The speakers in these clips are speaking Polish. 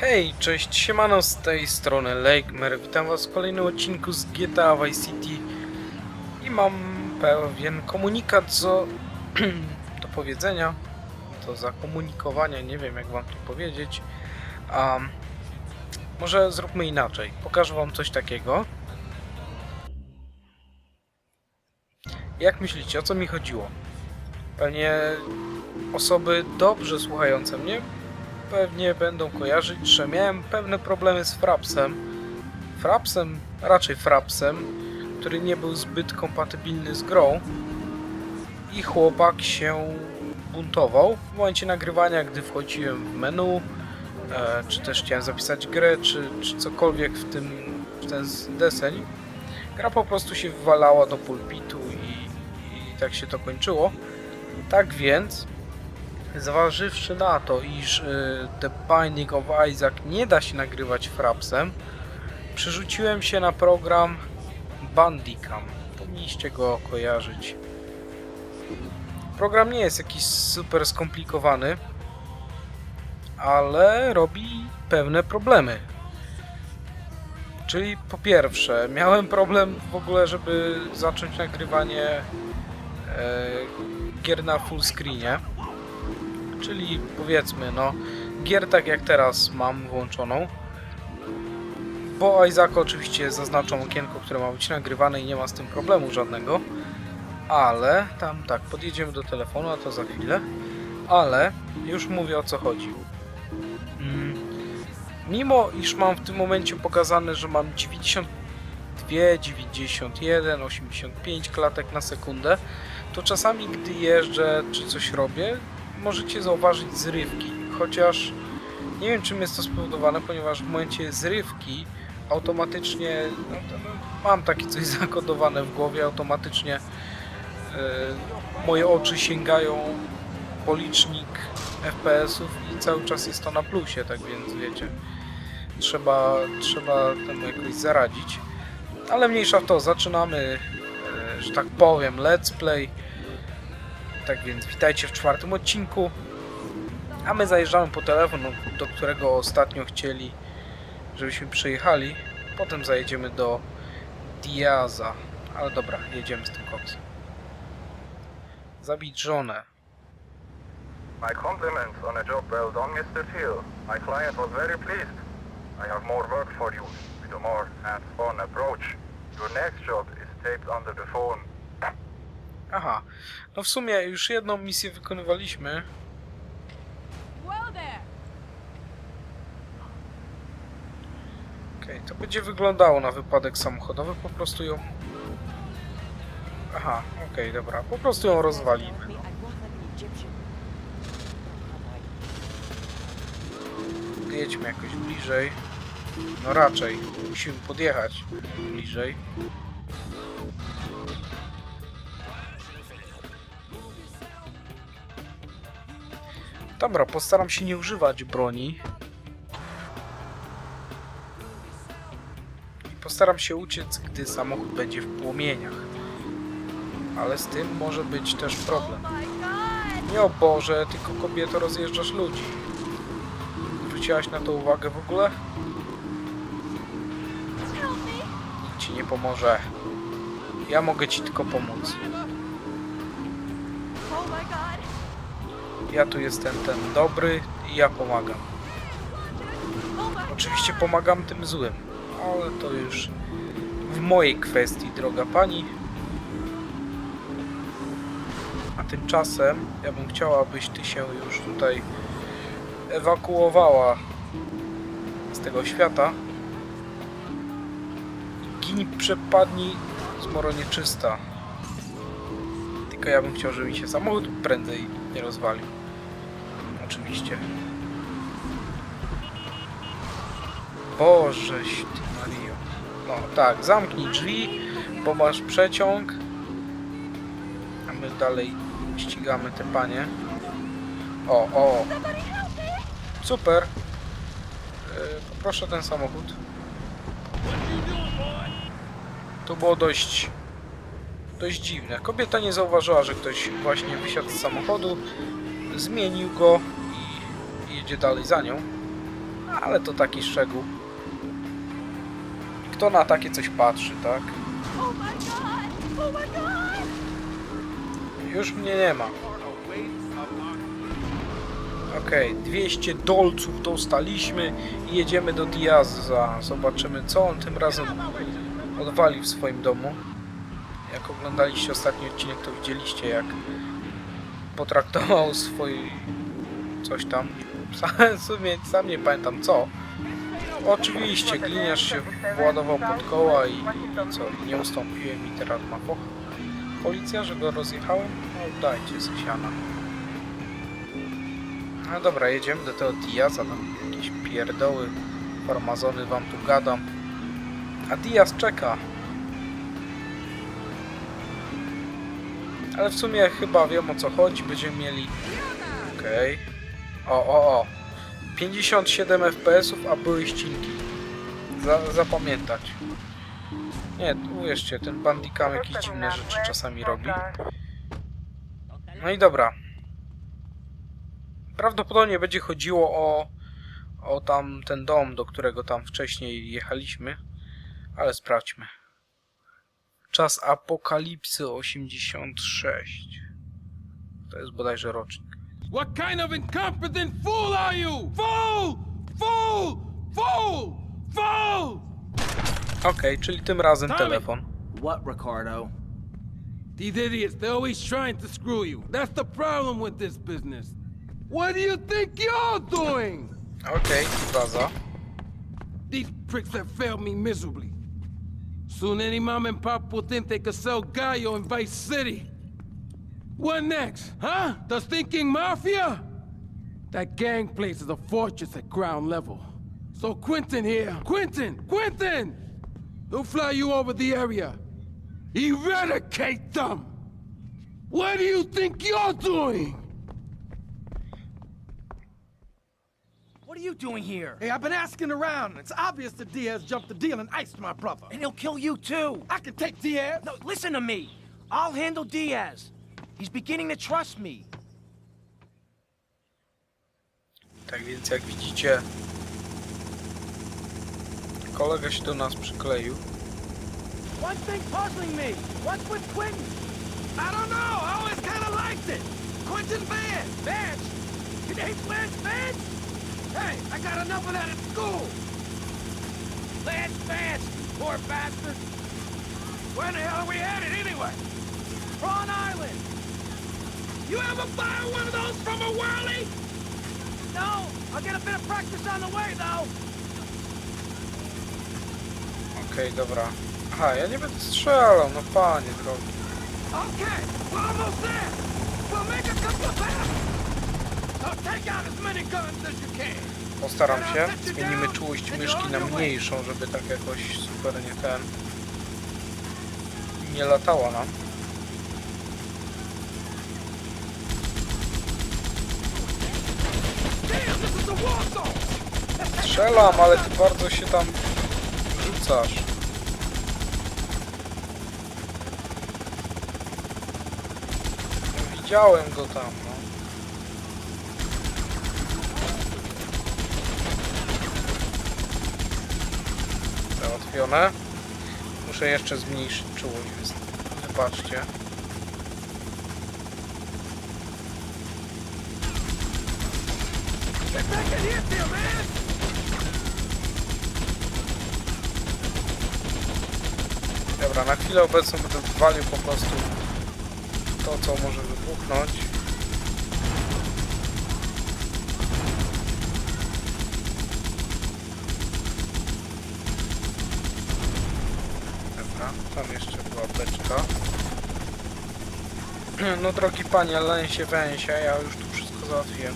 Hej, cześć, siemano z tej strony Lakemer, witam was w kolejnym odcinku z GTA Vice City i mam pewien komunikat co do powiedzenia, do zakomunikowania, nie wiem jak wam to powiedzieć. Um, może zróbmy inaczej, pokażę wam coś takiego. Jak myślicie, o co mi chodziło? Pewnie osoby dobrze słuchające mnie pewnie będą kojarzyć, że miałem pewne problemy z Frapsem. Frapsem, raczej Frapsem, który nie był zbyt kompatybilny z grą. I chłopak się buntował w momencie nagrywania, gdy wchodziłem w menu, e, czy też chciałem zapisać grę, czy, czy cokolwiek w tym w ten deseń. Gra po prostu się wywalała do pulpitu i, i tak się to kończyło. Tak więc Zważywszy na to, iż y, The Binding of Isaac nie da się nagrywać frapsem, przerzuciłem się na program Bandicam. Powinniście go kojarzyć. Program nie jest jakiś super skomplikowany, ale robi pewne problemy. Czyli po pierwsze, miałem problem w ogóle, żeby zacząć nagrywanie e, gier na full screenie czyli powiedzmy, no, gier tak jak teraz mam włączoną. Po Isaacu oczywiście zaznaczam okienko, które ma być nagrywane i nie ma z tym problemu żadnego. Ale, tam tak, podjedziemy do telefonu, a to za chwilę. Ale, już mówię o co chodzi. Mm, mimo iż mam w tym momencie pokazane, że mam 92, 91, 85 klatek na sekundę, to czasami gdy jeżdżę czy coś robię, możecie zauważyć zrywki, chociaż nie wiem czym jest to spowodowane, ponieważ w momencie zrywki automatycznie, no, no, mam takie coś zakodowane w głowie, automatycznie e, moje oczy sięgają po licznik FPS-ów i cały czas jest to na plusie, tak więc wiecie, trzeba, trzeba temu jakoś zaradzić. Ale mniejsza w to, zaczynamy, e, że tak powiem, let's play. Tak więc witajcie w czwartym odcinku. A my zajeżdżamy po telefon, do którego ostatnio chcieli, żebyśmy przyjechali. Potem zajedziemy do Diaza. Ale dobra, jedziemy z tym koksem. Zabić żonę. My compliments on a job well done, Mr. Till. My client was very pleased. I have more work for you with a more hands-on approach. Your next job is taped under the phone. Aha, no w sumie już jedną misję wykonywaliśmy. Okej, to będzie wyglądało na wypadek samochodowy, po prostu ją... Aha, okej, dobra, po prostu ją rozwalimy. Jedźmy jakoś bliżej. No raczej, musimy podjechać bliżej. Dobra, postaram się nie używać broni. I postaram się uciec, gdy samochód będzie w płomieniach. Ale z tym może być też problem. Nie o Boże, tylko kobieto rozjeżdżasz ludzi. Zwróciłaś na to uwagę w ogóle? Ci nie pomoże. Ja mogę ci tylko pomóc. Ja tu jestem ten dobry i ja pomagam. Oczywiście pomagam tym złym, ale to już w mojej kwestii, droga pani. A tymczasem ja bym chciała, abyś ty się już tutaj ewakuowała z tego świata. Gini przepadnij zmoro nieczysta. Tylko ja bym chciał, żeby mi się samochód prędzej nie rozwalił. Oczywiście. Bożeś ty Mario. No tak, zamknij drzwi, bo masz przeciąg. A my dalej ścigamy te panie. O, o, super. Yy, poproszę ten samochód. To było dość dość dziwne. Kobieta nie zauważyła, że ktoś właśnie wysiadł z samochodu, zmienił go i jedzie dalej za nią. Ale to taki szczegół. Kto na takie coś patrzy, tak? Oh! Oh! Już mnie nie ma. Okej, 200 dolców dostaliśmy i jedziemy do Diaza. Zobaczymy, co on tym razem odwali w swoim domu. Jak oglądaliście ostatni odcinek, to widzieliście, jak potraktował swój coś tam. W sumie sam nie pamiętam co. Oczywiście, gliniarz się władował pod koła i, co, i nie ustąpiłem i teraz ma focha. Policja, że go rozjechałem? No dajcie Sysiana. No dobra, jedziemy do tego Diaza, tam jakieś pierdoły, farmazony wam tu gadam. A Diaz czeka. Ale w sumie chyba wiem o co chodzi, będziemy mieli... Okej. O, o, o. 57 FPS-ów, a były ścinki. Za, zapamiętać. Nie, uwierzcie, ten bandikam jakieś dziwne rzeczy czasami robi. No i dobra. Prawdopodobnie będzie chodziło o, o tam ten dom, do którego tam wcześniej jechaliśmy. Ale sprawdźmy. Czas apokalipsy 86. To jest bodajże rocznik. What kind of incompetent fool are you? Fool! Fool! Fool! Fool! Okej, czyli tym razem Tommy! telefon. What, Ricardo? These idiots, they're always trying to screw you. That's the problem with this business. What do you think you're doing? Okej, baza. These pricks have failed me miserably. Soon any mom and pop will think they could sell Gallo in Vice City. What next, huh? The thinking mafia? That gang place is a fortress at ground level. So Quentin here, Quentin, Quentin! He'll fly you over the area. Eradicate them! What do you think you're doing? Are you doing here? Hey, I've been asking around, it's obvious that Diaz jumped the deal and iced my brother. And he'll kill you too. I can take Diaz. No, listen to me. I'll handle Diaz. He's beginning to trust me. Tak więc jak widzicie, kolega się do nas przykleił. One thing puzzling me. What's with Quentin? I don't know. I always kind of liked it. Quentin Vance. Vance? Your name's Lance Vance? Hey, I got enough of that at school. Lance Vance, poor bastard. Where the hell are we headed anyway? Prawn Island. You ever fire one of those from a whirly? No. I'll get a bit of practice on the way, though. Okej, dobra. Aha, ja nie będę strzelał, no panie drogi. Okay, we're almost there. We'll make a couple of passes. Postaram się. Zmienimy czułość myszki na mniejszą, żeby tak jakoś super nie ten... Nie latała nam. Strzelam, ale ty bardzo się tam rzucasz. Widziałem go tam, no. Załatwione. Muszę jeszcze zmniejszyć czułość, wybaczcie. Dobra, na chwilę obecną będę walił po prostu to, co może wybuchnąć. Dobra, tam jeszcze była beczka. No drogi panie, lęsie węsia, ja już tu wszystko załatwiłem.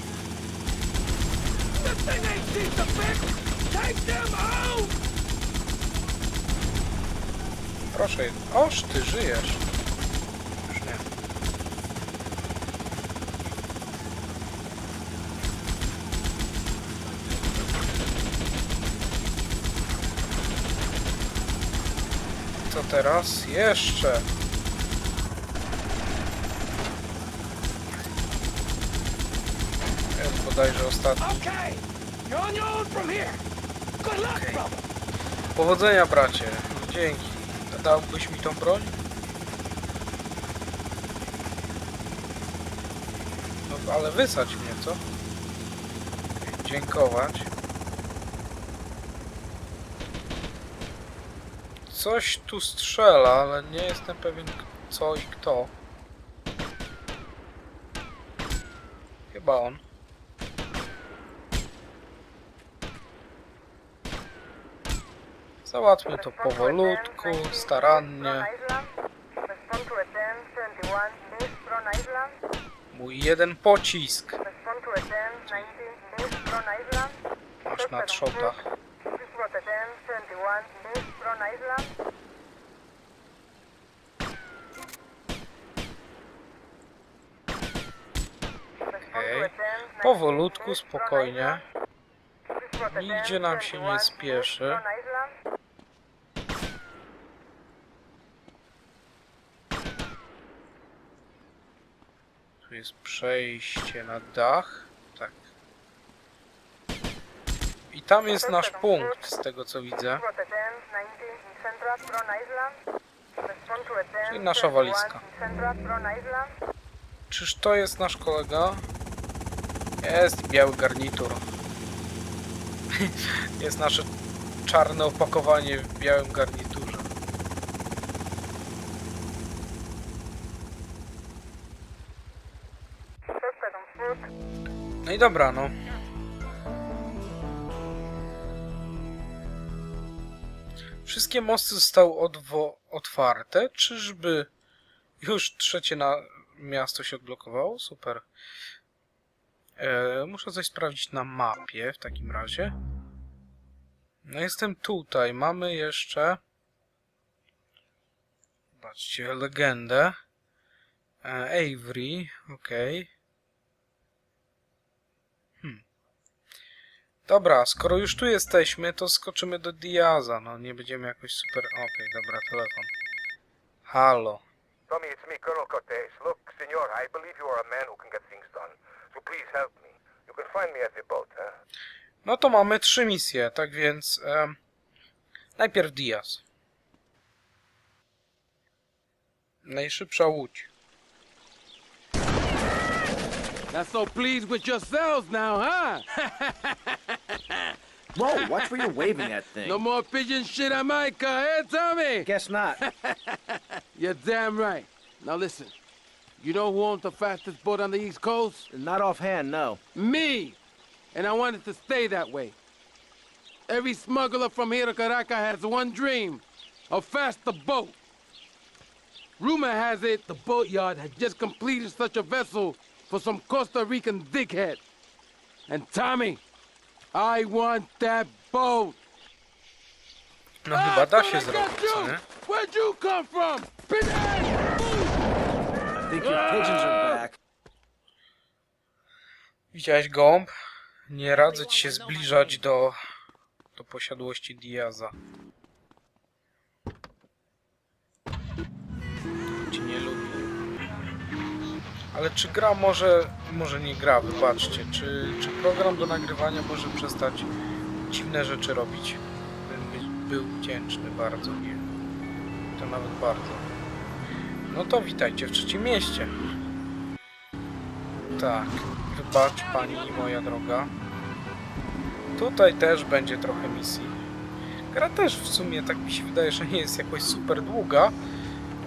Proszę, oż ty żyjesz. Już nie. Co teraz? Jeszcze. Jest bodajże ostatni. Okay. Powodzenia, bracie. Dzięki. Dałbyś mi tą broń? No, ale wysadź mnie, co? Dziękować. Coś tu strzela, ale nie jestem pewien co i kto. Chyba on. Załatwmy to powolutku, starannie. Respond to attend 71 East Front Island. Mój jeden pocisk. Respond to attend 19 East Front Island. Masz na trzota. Powolutku, spokojnie. Nigdzie nam się nie 71 East spieszy. Tu jest przejście na dach. Tak. I tam jest nasz punkt, z tego co widzę. Please to attend 19 Central Front Island. Respond to attend Czyli nasza 71 walizka. Czyż to jest nasz kolega? Jest biały garnitur. jest nasze czarne opakowanie w białym garniturze. No i dobra, no. Wszystkie mosty zostały otwarte. Czyżby już trzecie na miasto się odblokowało? Super. E, muszę coś sprawdzić na mapie w takim razie. No jestem tutaj. Mamy jeszcze... Zobaczcie, legendę. E, Avery, okej. Dobra, skoro już tu jesteśmy, to skoczymy do Diaza. No, nie będziemy jakoś super... Okej, dobra, telefon. Halo. Tommy, it's me, Colonel Cortez. Look, senor, I believe you are a man who can get things done. So please help me. You can find me at the boat, huh? No to mamy trzy misje, tak więc... em, najpierw Diaz. Najszybsza łódź. Not so pleased with yourselves now, huh? Whoa, watch where you're waving that thing. No more pigeon shit on my car, eh, Tommy? Guess not. You're damn right. Now listen, you know who owns the fastest boat on the East Coast? Not offhand, no. Me! And I want it to stay that way. Every smuggler from here to Caracas has one dream a faster boat. Rumor has it the boatyard has just completed such a vessel for some Costa Rican dickhead. And Tommy, I want that boat. No chyba da się Ah, got zrobić, co you. nie? Where'd you come from? Pinhead! Think your pigeons are back. Widziałeś gąb? Nie radzę ci się zbliżać do, do posiadłości Diaza. Cię nie lubię. Ale czy gra może... Może nie gra, wybaczcie. Czy, czy program do nagrywania może przestać dziwne rzeczy robić? Bym by- był wdzięczny bardzo. Nie. To nawet bardzo. No to witajcie w trzecim mieście. Tak, wybacz pani moja droga. Tutaj też będzie trochę misji. Gra też w sumie, tak mi się wydaje, że nie jest jakoś super długa,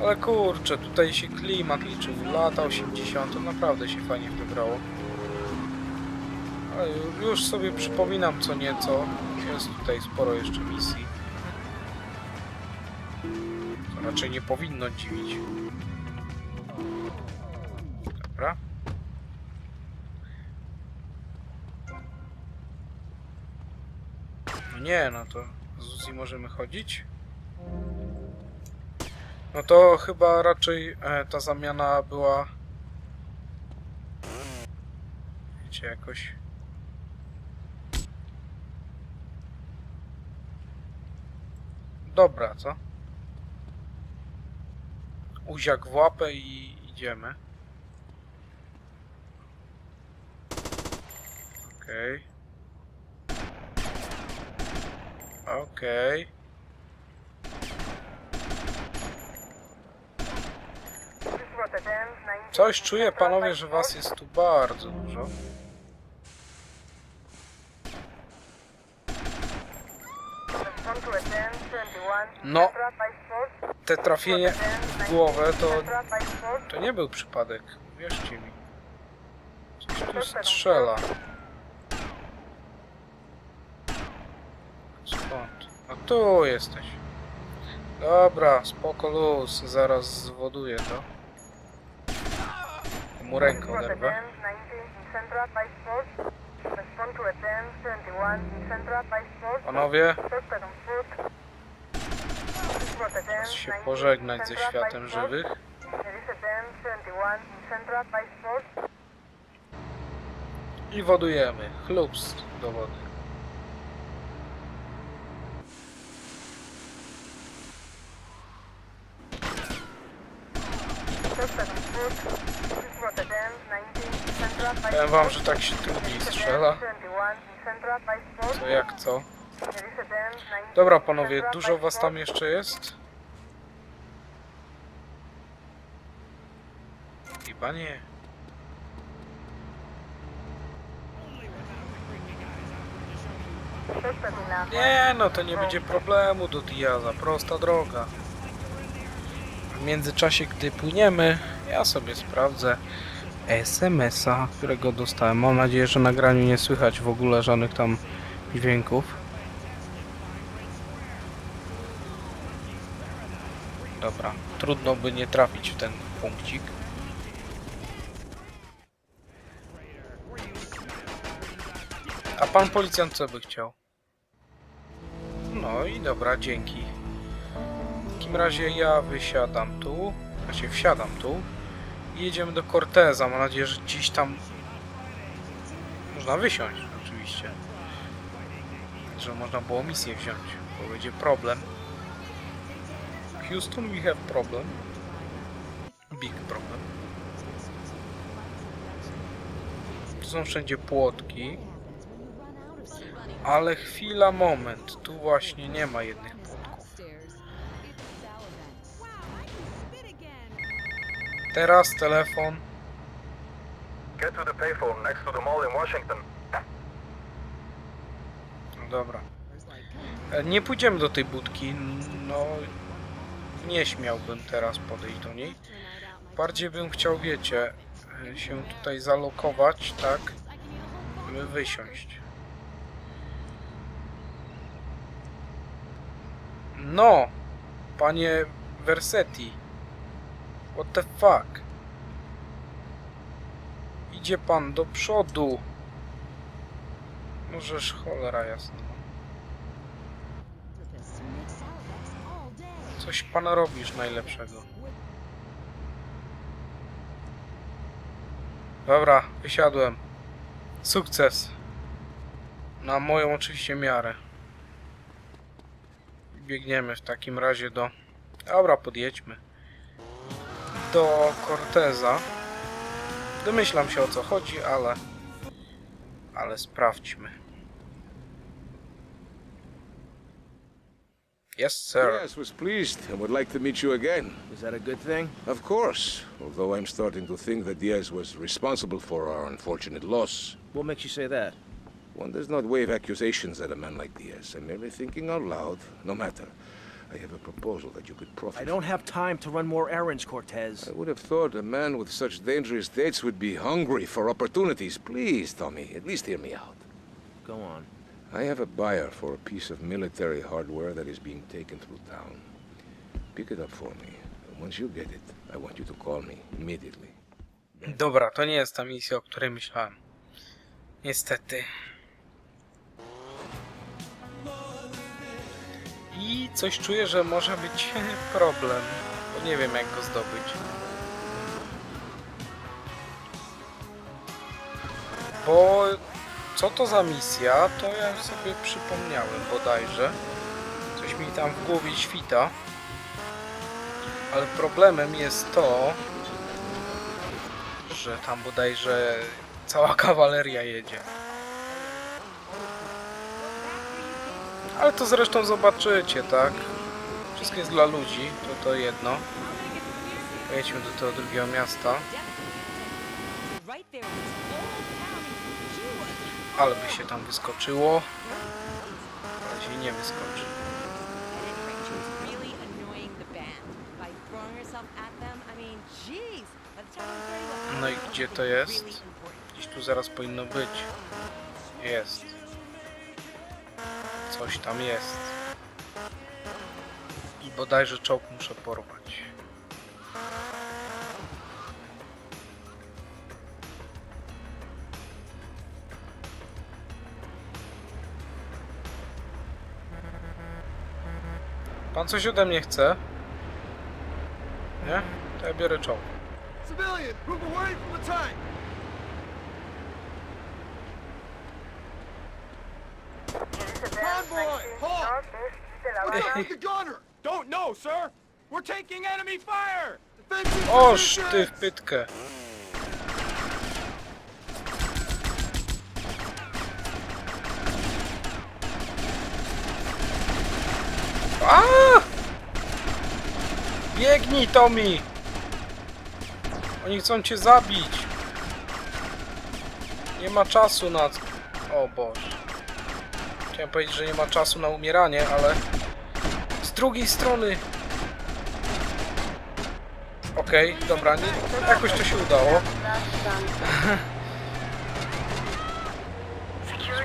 ale kurczę, tutaj się klimat liczył. Lata 80. naprawdę się fajnie w to grało. Ale ju- już sobie przypominam co nieco. Jest tutaj sporo jeszcze misji. To raczej nie powinno dziwić. No nie, no to z Uzi możemy chodzić. No to chyba raczej e, ta zamiana była... Wiecie, jakoś... Dobra, co? Uziak w łapę i idziemy. Okej. Okej. 19. Coś czuję, panowie, że was jest tu bardzo dużo. Respond to attend 21. No. Te trafienie w głowę to, to nie był przypadek. Wierzcie mi. Coś tu strzela. Skąd? A tu jesteś. Dobra, spoko luz, zaraz zwoduję to. Mu rękę oderwę. Rotterdam, 19. in Central Vice Force. Respond to attend 21. in Central Vice Force. Panowie, czas się 19. pożegnać ze światem żywych. There is a dam 71 in Central Vice Force. I wodujemy. Chlups do wody. Suspect on foot. This is Rotterdam, 19. in Central Vice Wam, że tak się trudniej strzela. dam 71 in Central Vice Force. Co jak co. There is a dam 19 Dobra panowie, dużo was tam jeszcze jest? Chyba nie. Suspect in Lafayette. Nie, no to nie będzie problemu do Diaza, prosta droga. W międzyczasie, gdy płyniemy, ja sobie sprawdzę SMS-a, którego dostałem. Mam nadzieję, że na nagraniu nie słychać w ogóle żadnych tam dźwięków. Dobra, trudno by nie trafić w ten punkcik. A pan policjant co by chciał? No i dobra, dzięki. W takim razie ja wysiadam tu, się wsiadam tu i jedziemy do Corteza. Mam nadzieję, że gdzieś tam można wysiąść oczywiście. Że można było misję wziąć, bo będzie problem. Houston, we have problem. Big problem. Tu są wszędzie płotki. Ale chwila, moment. Tu właśnie nie ma jednych Teraz telefon. Get to the payphone next to the mall in Washington. Dobra. E, Nie pójdziemy do tej budki. No, nie śmiałbym teraz podejść do niej. Bardziej bym chciał, wiecie, się tutaj zalokować, tak? By wysiąść. No, panie Versetti. What the fuck? Idzie pan do przodu. Możesz cholera jasna. Coś pan robisz najlepszego. Dobra, wysiadłem. Sukces. Na moją oczywiście miarę. Biegniemy w takim razie do... Dobra, podjedźmy. Do Corteza. Domyślam się o co chodzi, ale... Ale sprawdźmy. Yes, sir. Yes, was pleased and would like to meet you again. Is that a good thing? Of course, although I'm starting to think that Diaz was responsible for our unfortunate loss. What makes you say that? One does not wave accusations at a man like Diaz. I'm merely thinking out loud. No matter. I have a proposal that you could profit I don't have time to run more errands, Cortez. I would have thought a man with such dangerous dates would be hungry for opportunities. Please, Tommy, at least hear me out. Go on. I have a buyer for a piece of military hardware that is being taken through town. Pick it up for me. Once you get it, I want you to call me immediately. Dobra, to nie jest ta misja, o której myślałem. Niestety. I coś czuję, że może być problem, bo nie wiem jak go zdobyć. Bo co to za misja, to ja sobie przypomniałem bodajże. Coś mi tam w głowie świta. Ale problemem jest to, że tam bodajże cała kawaleria jedzie. Ale to zresztą zobaczycie, tak? Wszystko jest dla ludzi, to to jedno. Pojedźmy do tego drugiego miasta, ale by się tam wyskoczyło. Ale się nie wyskoczy. No i gdzie to jest? Gdzieś tu zaraz powinno być. Jest. Coś tam jest. I bodajże czołg muszę porwać. Pan coś ode mnie chce? Nie? To ja biorę czołg. Civilian, move away from the tank! The gunner? Don't know, sir. We're taking enemy fire! Oż ty w pytkę. A! Biegnij, Tommy! Oni chcą cię zabić. Nie ma czasu na... O Boże. Chciałem powiedzieć, że nie ma czasu na umieranie, ale... Z drugiej strony... Okej, dobra, nie, jakoś to się udało.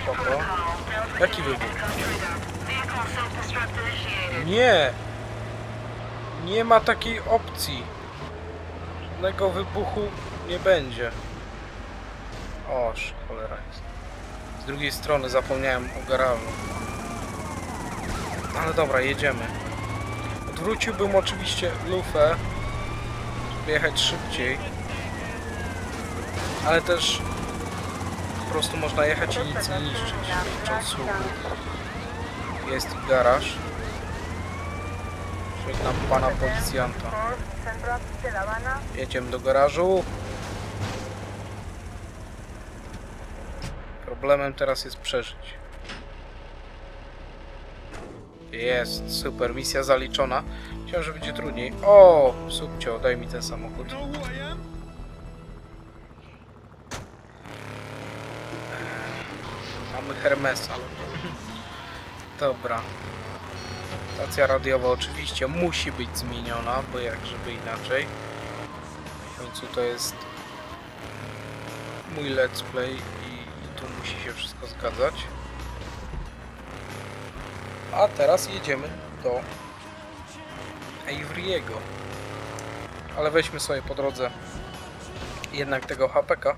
Spoko. Jaki wybuch? Nie! Nie ma takiej opcji. Żadnego wybuchu nie będzie. Oż, cholera jest. Z drugiej strony zapomniałem o garażu. Ale dobra, jedziemy. Odwróciłbym oczywiście lufę, żeby jechać szybciej. Ale też po prostu można jechać i nic nie niszczyć. Jest garaż. Żegnam pana policjanta. Jedziemy do garażu. Problemem teraz jest przeżyć. Jest, super, misja zaliczona. Myślałem, że będzie trudniej. O, subcio, daj mi ten samochód. Am? Mamy Hermesa. Dobra. Stacja radiowa oczywiście musi być zmieniona, bo jak żeby inaczej. W końcu to jest mój let's play musi się wszystko zgadzać. A teraz jedziemy do Avery'ego. Ale weźmy sobie po drodze jednak tego HPK.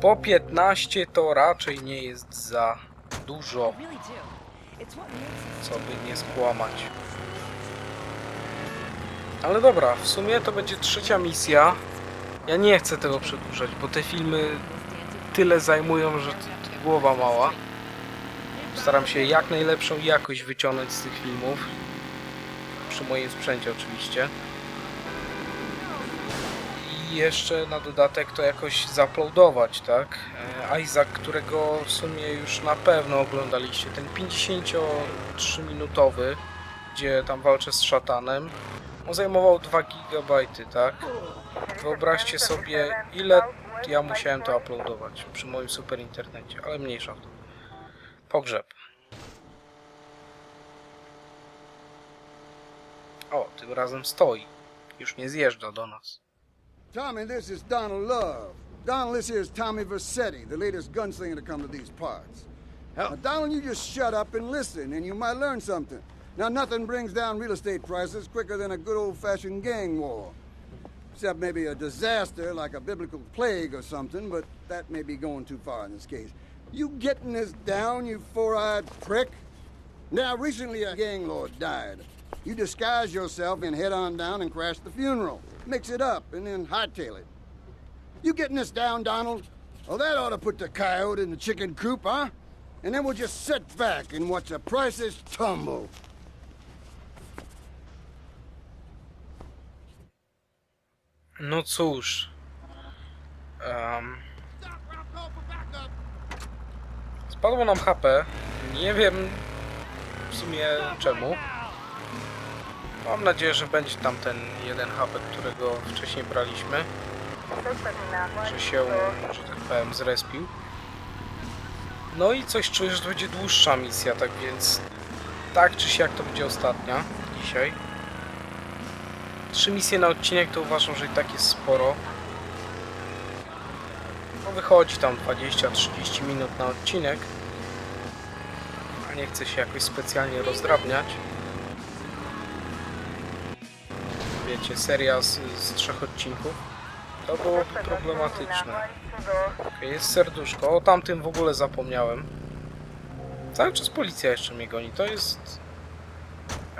Po 15 to raczej nie jest za dużo, co by nie skłamać. Ale dobra, w sumie to będzie trzecia misja. Ja nie chcę tego przedłużać, bo te filmy tyle zajmują, że głowa mała. Staram się jak najlepszą jakość wyciągnąć z tych filmów. Przy moim sprzęcie oczywiście. I jeszcze na dodatek to jakoś zaploadować, tak? E, Isaac, którego w sumie już na pewno oglądaliście, ten 53-minutowy, gdzie tam walczę z szatanem, on zajmował 2 GB, tak? Wyobraźcie sobie, ile ja musiałem to uploadować przy moim super internecie, ale mniejsza w to. Pogrzeb. O, tym razem stoi. Już nie zjeżdża do nas. Tommy, this is Donald Love. Donald, this here is Tommy Versetti, the latest gunslinger to come to these parts. Now, Donald, you just shut up and listen, and you might learn something. Now, nothing brings down real estate prices quicker than a good old-fashioned gang war. Except maybe a disaster like a biblical plague or something, but that may be going too far in this case. You getting this down, you four-eyed prick? Now, recently a gang lord died. You disguise yourself and head on down and crash the funeral. Mix it up and then hightail it. You getting this down, Donald? Well, that ought to put the coyote in the chicken coop, huh? And then we'll just sit back and watch the prices tumble. No cóż. Um, spadło nam HP. Nie wiem w sumie czemu. Mam nadzieję, że będzie tam ten jeden hapek, którego wcześniej braliśmy, że się, że tak powiem, zrespił. No i coś czuję, że to będzie dłuższa misja, tak więc tak czy siak to będzie ostatnia dzisiaj. Trzy misje na odcinek to uważam, że i tak jest sporo. No wychodzi tam 20-30 minut na odcinek. A nie chcę się jakoś specjalnie rozdrabniać. Wiecie, seria z, z trzech odcinków. To byłoby problematyczne. Okej, jest serduszko. O tamtym w ogóle zapomniałem. Cały czas policja jeszcze mnie goni. To jest...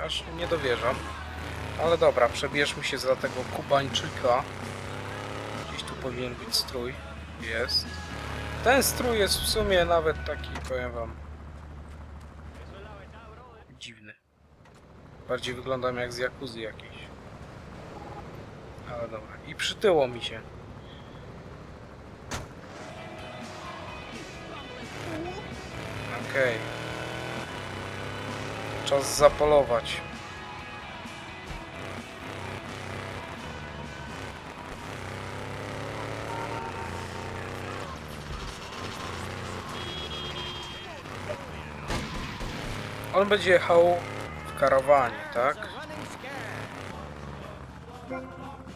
Aż nie dowierzam. Ale dobra, przebierzmy się za tego Kubańczyka. Gdzieś tu powinien być strój. Jest. Ten strój jest w sumie nawet taki, powiem wam... Dziwny. Bardziej wyglądam jak z Jakuzy jakiejś. Ale dobra. I przytyło mi się. Okej. Czas zapolować. On będzie jechał w karawanie, tak?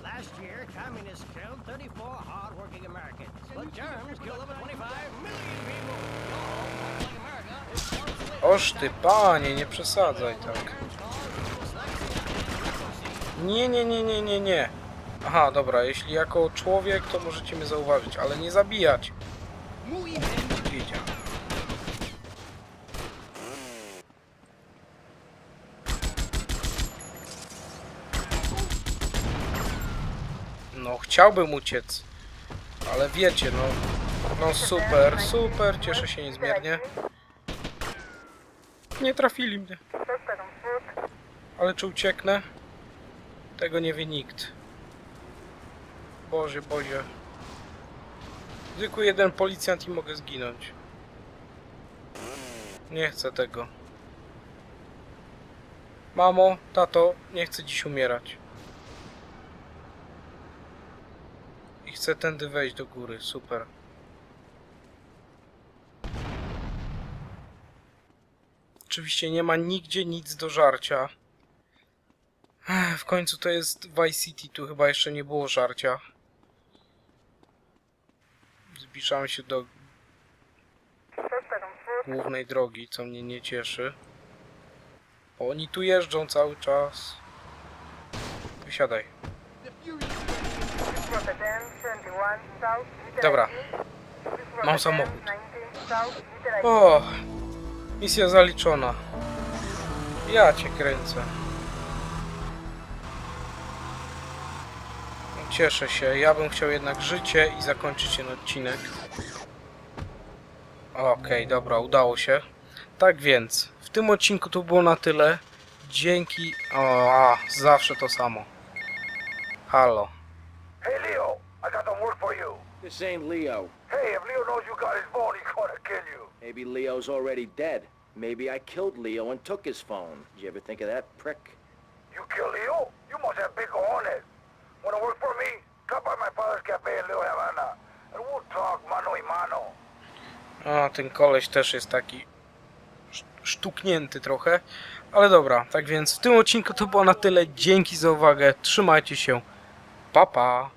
Last year, communists killed 34 hard-working Americans, but Germans killed over 25 million people. Like America, it's forced Oż ty, panie, nie przesadzaj tak. Nie, nie, nie, nie, nie, nie. Aha, dobra, jeśli jako człowiek, to możecie mnie zauważyć, ale nie zabijać. Wiedział. No, chciałbym uciec, ale wiecie, no, no super, super, cieszę się niezmiernie. Nie trafili mnie. Ale czy ucieknę? Tego nie wie nikt. Boże, Boże. Tylko jeden policjant i mogę zginąć. Nie chcę tego. Mamo, tato, nie chcę dziś umierać. Chcę tędy wejść do góry, super. Oczywiście nie ma nigdzie nic do żarcia. W końcu to jest Vice City, tu chyba jeszcze nie było żarcia. Zbliżamy się do głównej drogi, co mnie nie cieszy. Oni tu jeżdżą cały czas. Wysiadaj. This was a 1071 South. liter Dobra. Mam samochód. 1019 South. liter ID. O! Misja zaliczona. Ja cię kręcę. Cieszę się. Ja bym chciał jednak życie i zakończyć ten odcinek. Okej, dobra, udało się. Tak więc, w tym odcinku to było na tyle. Dzięki... O, a, zawsze to samo. Halo. Hey, Leo, I got some work for you. This ain't Leo. Hey, if Leo knows you got his phone, he's gonna kill you. Maybe Leo's already dead. Maybe I killed Leo and took his phone. Did you ever think of that, prick? You kill Leo? You must have big cojones. Wanna work for me? Stop by my father's cafe in Little Havana, and we'll talk mano y mano. A, ten koleś też jest taki sz- sztuknięty trochę. Ale dobra, tak więc w tym odcinku to było na tyle. Dzięki za uwagę. Trzymajcie się. Pa, pa.